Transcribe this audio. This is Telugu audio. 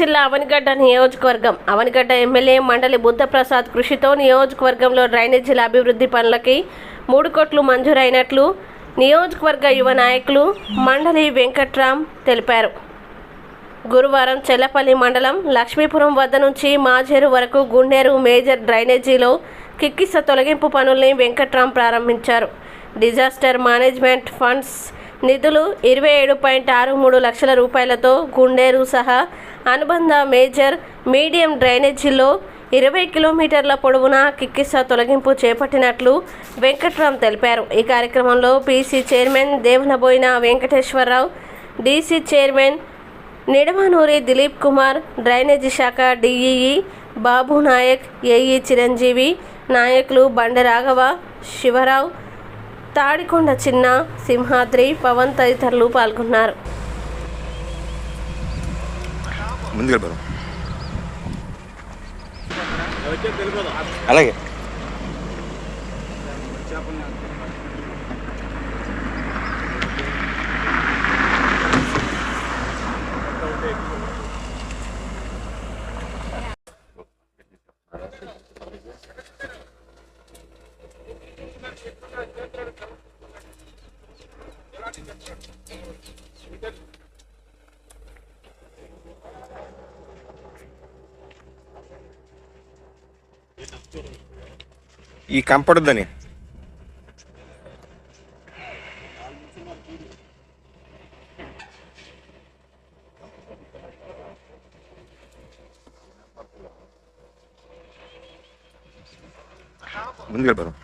జిల్లా అవనిగడ్డ నియోజకవర్గం. అవనిగడ్డ ఎమ్మెల్యే మండలి బుద్ధప్రసాద్ కృషితో నియోజకవర్గంలో డ్రైనేజీల అభివృద్ధి పనులకి మూడు కోట్లు మంజూరైనట్లు నియోజకవర్గ యువ నాయకులు మండలి వెంకట్రామ్ తెలిపారు. గురువారం చెల్లపల్లి మండలం లక్ష్మీపురం వద్ద నుంచి మాజేరు వరకు గుండేరు మేజర్ డ్రైనేజీలో కిక్కిస తొలగింపు పనుల్ని వెంకట్రామ్ ప్రారంభించారు. డిజాస్టర్ మేనేజ్మెంట్ ఫండ్స్ నిధులు ఇరవై ఏడు పాయింట్ ఆరు మూడు లక్షల రూపాయలతో గుండేరు సహా అనుబంధ మేజర్ మీడియం డ్రైనేజీలో ఇరవై కిలోమీటర్ల పొడవున కిక్కిస తొలగింపు చేపట్టినట్లు వెంకట్రామ్ తెలిపారు. ఈ కార్యక్రమంలో PC chairman Devanaboina Venkateswararao DC chairman Nidamanuri Dilip Kumar drainage శాఖ డిఈఈ బాబు నాయక్ ఏఈ చిరంజీవి నాయకులు బండ రాఘవ శివరావు తాడికొండ చిన్న సింహాద్రి పవన్ తదితరులు పాల్గొన్నారు. అలాగే. ఈ కంపడద్దని ముందుకు వెళ్ళిపోదాం